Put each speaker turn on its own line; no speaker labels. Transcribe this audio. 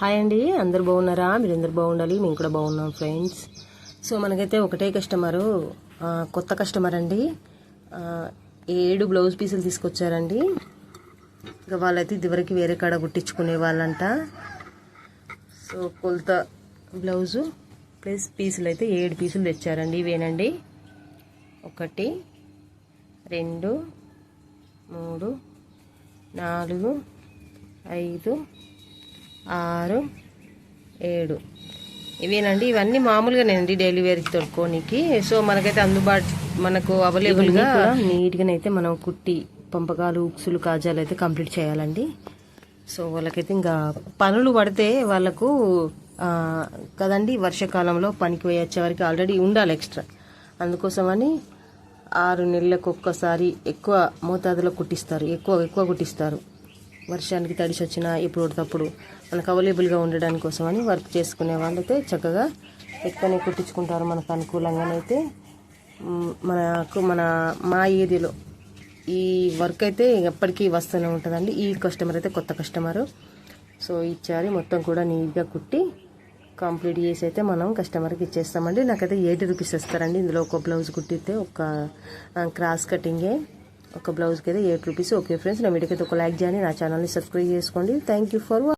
Hi అండి అందరు బాగున్నారా? మీరు అందరు బాగుండాలి? మేము కూడా బాగున్నాం ఫ్రెండ్స్. సో మనకైతే ఒకటే కస్టమరు కొత్త కస్టమర్ అండి. ఏడు బ్లౌజ్ పీసులు తీసుకొచ్చారండి. ఇక వాళ్ళైతే ఇదివరకు వేరే కాడ కుట్టించుకునే వాళ్ళంట. సో కొలత బ్లౌజు ప్లస్ పీసులు అయితే ఏడు పీసులు తెచ్చారండి. ఇవేనండి. ఒకటి రెండు మూడు నాలుగు ఐదు ఆరు ఏడు. ఇవేనండి ఇవన్నీ మామూలుగానేనండి డైలీ వేర్కి తొడుకోనికి. సో మనకైతే అందుబాటు మనకు అవైలబుల్గా నీట్గానైతే మనం కుట్టి పంపకాలు ఉక్సులు కాజాలు అయితే కంప్లీట్ చేయాలండి. సో వాళ్ళకైతే ఇంకా పనులు పడితే వాళ్ళకు కదండి వర్షాకాలంలో పనికి పోయి వరకు ఆల్రెడీ ఉండాలి ఎక్స్ట్రా. అందుకోసమని ఆరు నెలలకు ఒక్కసారి ఎక్కువ మోతాదులో కుట్టిస్తారు ఎక్కువ ఎక్కువ కుట్టిస్తారు. వర్షానికి తడిసి వచ్చినా ఎప్పుడు పడితే మనకు అవైలబుల్గా ఉండడానికి కోసమని వర్క్ చేసుకునే వాళ్ళైతే చక్కగా ఎక్కువనే కుట్టించుకుంటారు మనకు అనుకూలంగానైతే. మనకు మన మా ఏరియాలో ఈ వర్క్ అయితే ఎప్పటికీ వస్తూనే ఉంటుందండి. ఈ కస్టమర్ అయితే కొత్త కస్టమరు. సో ఇచ్చారు మొత్తం కూడా నీట్గా కుట్టి కంప్లీట్ చేసి అయితే మనం కస్టమర్కి ఇచ్చేస్తామండి. నాకైతే ఎయిటీ రూపీస్ ఇస్తారండి. ఇందులో ఒక బ్లౌజ్ కుట్టితే ఒక క్రాస్ కటింగే. ఒక బ్లౌజ్కి అయితే ఎయిట్ రూపీస్. ఓకే ఫ్రెండ్స్ నా వీడియోకి అయితే ఒక లైక్ చేయండి నా ఛానల్ని సబ్స్క్రైబ్ చేసుకోండి. Thank you for